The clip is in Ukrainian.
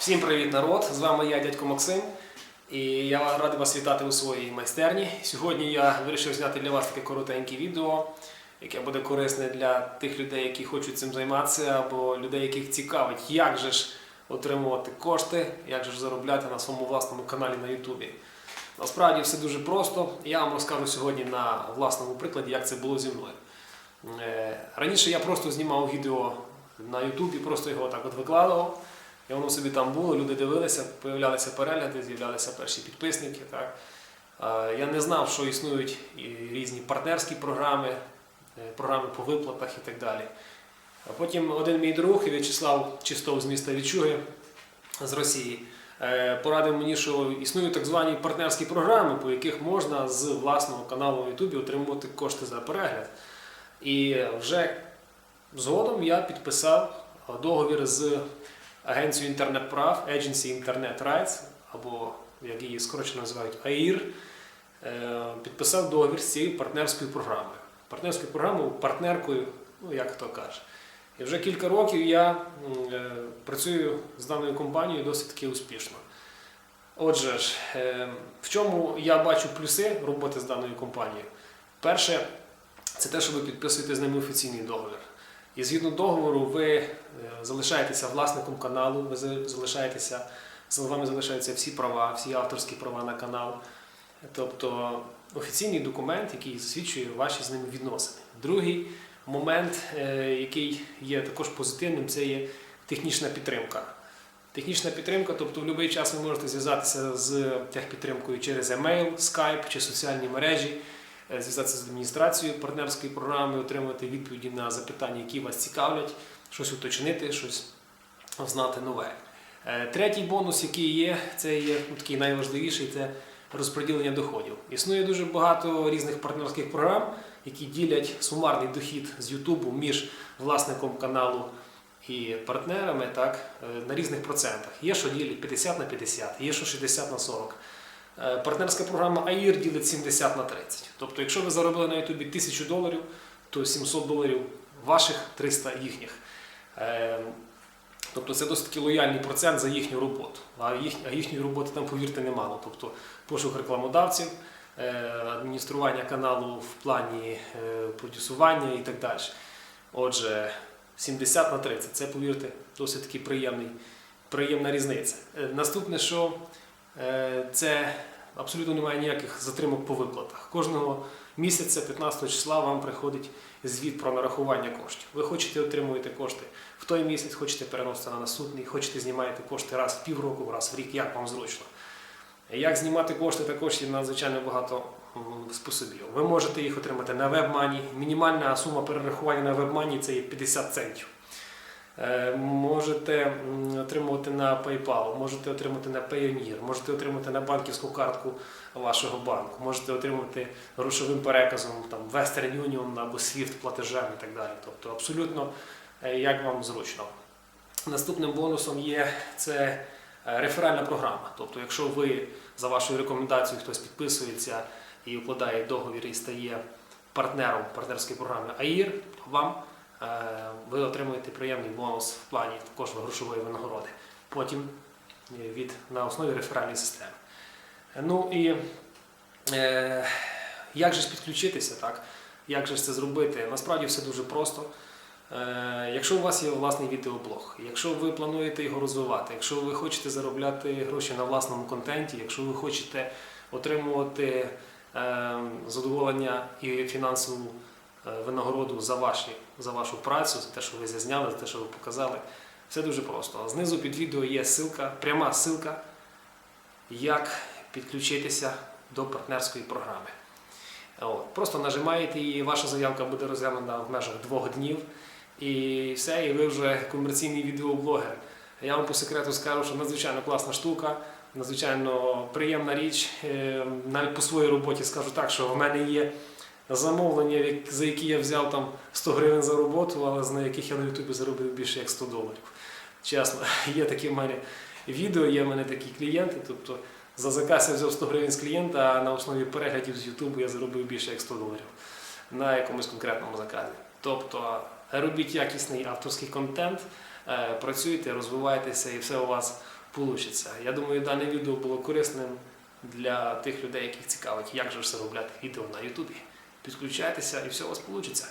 Всім привіт, народ! З вами я, дядько Максим, і я радий вас вітати у своїй майстерні. Сьогодні я вирішив зняти для вас таке коротеньке відео, яке буде корисне для тих людей, які хочуть цим займатися, або людей, яких цікавить, як же ж отримувати кошти, як же ж заробляти на своєму власному каналі на Ютубі. Насправді все дуже просто. Я вам розкажу сьогодні на власному прикладі, як це було зі мною. Е, Раніше я просто знімав відео на Ютубі, просто його так от викладав. І воно собі там було, люди дивилися, появлялися перегляди, з'являлися перші підписники. Так. Я не знав, що існують і різні партнерські програми, е, програми по виплатах і так далі. А потім один мій друг В'ячеслав Чистов з міста Вічуги з Росії е, порадив мені, що існують так звані партнерські програми, по яких можна з власного каналу на YouTube отримувати кошти за перегляд. І вже згодом я підписав договір з агенцією інтернет-прав Agency Internet Rights, або як її скорочено називають АІР, е, підписав договір з цією партнерською програмою. Партнерською програмою, партнеркою, ну як хто каже. І вже кілька років я е, працюю з даною компанією досить таки успішно. Отже ж, е, в чому я бачу плюси роботи з даною компанією? Перше, це те, що ви підписуєте з ними офіційний договір. І згідно договору, ви е, залишаєтеся власником каналу, ви залишаєтеся, за вами залишаються всі права, всі авторські права на канал. Тобто офіційний документ, який засвідчує ваші з ними відносини. Другий момент, е, який є також позитивним, це є технічна підтримка. Технічна підтримка, тобто в будь-який час ви можете зв'язатися з техпідтримкою через емейл, скайп чи соціальні мережі, зв'язатися з адміністрацією партнерської програми, отримати відповіді на запитання, які вас цікавлять, щось уточнити, щось знати нове. Е, Третій бонус, який є, це є ну, такий найважливіший, це розподілення доходів. Існує дуже багато різних партнерських програм, які ділять сумарний дохід з Ютубу між власником каналу і партнерами так, е, на різних процентах. Є, що ділять 50 на 50, є, що 60 на 40. Е, Партнерська програма AIR ділить 70 на 30. Тобто, якщо ви заробили на Ютубі 1000 доларів, то 700 доларів ваших, 300 їхніх. Е, Тобто це досить таки лояльний процент за їхню роботу. А, їх, а їхньої роботи там, повірте, немало. Тобто пошук рекламодавців, е, адміністрування каналу в плані продюсування і так далі. Отже, 70 на 30 це, повірте, досить таки приємний, приємна різниця. Наступне, що це абсолютно немає ніяких затримок по виплатах. Кожного місяця, 15 числа, вам приходить звіт про нарахування коштів. Ви хочете отримуєте кошти в той місяць, хочете переносити на наступний, хочете знімаєте кошти раз в півроку, раз в рік, як вам зручно. Як знімати кошти, також є надзвичайно багато способів. Ви можете їх отримати на WebMoney. Мінімальна сума перерахування на WebMoney це є 50 центів. Е, Можете отримувати на PayPal, можете отримати на Payoneer, можете отримати на банківську картку вашого банку, можете отримати грошовим переказом там, Western Union або SWIFT платежем і так далі. Тобто абсолютно е, як вам зручно. Наступним бонусом є це е, реферальна програма. Тобто, якщо ви за вашою рекомендацією хтось підписується і укладає договір і стає партнером партнерської програми АІР, то вам ви отримуєте приємний бонус в плані також грошової винагороди. Потім е, від, на основі реферальної системи. Е, Ну і е, як же ж підключитися, так? Як же ж це зробити? Насправді все дуже просто. Е, Якщо у вас є власний відеоблог, якщо ви плануєте його розвивати, якщо ви хочете заробляти гроші на власному контенті, якщо ви хочете отримувати е, задоволення і фінансову е, винагороду за, ваші, за вашу працю, за те, що ви зазняли, за те, що ви показали, все дуже просто. Знизу під відео є ссылка, пряма ссылка, як підключитися до партнерської програми. От, просто нажимаєте її, ваша заявка буде розглянена в межах двох днів. І все, і ви вже комерційний відеоблогер. Я вам по секрету скажу, що надзвичайно класна штука, надзвичайно приємна річ. Е, Навіть по своїй роботі скажу так, що в мене є замовлення, за які я взяв там 100 гривень за роботу, але на яких я на Ютубі заробив більше як 100 доларів. Чесно, є такі в мене відео, є в мене такі клієнти. Тобто за заказ я взяв 100 гривень з клієнта, а на основі переглядів з Ютубу я заробив більше як 100 доларів на якомусь конкретному заказі. Тобто робіть якісний авторський контент, е, працюйте, розвивайтеся і все у вас вийде. Я думаю, дане відео було корисним для тих людей, яких цікавить, як же ж заробляти відео на Ютубі. Підключайтеся і все у вас вийде.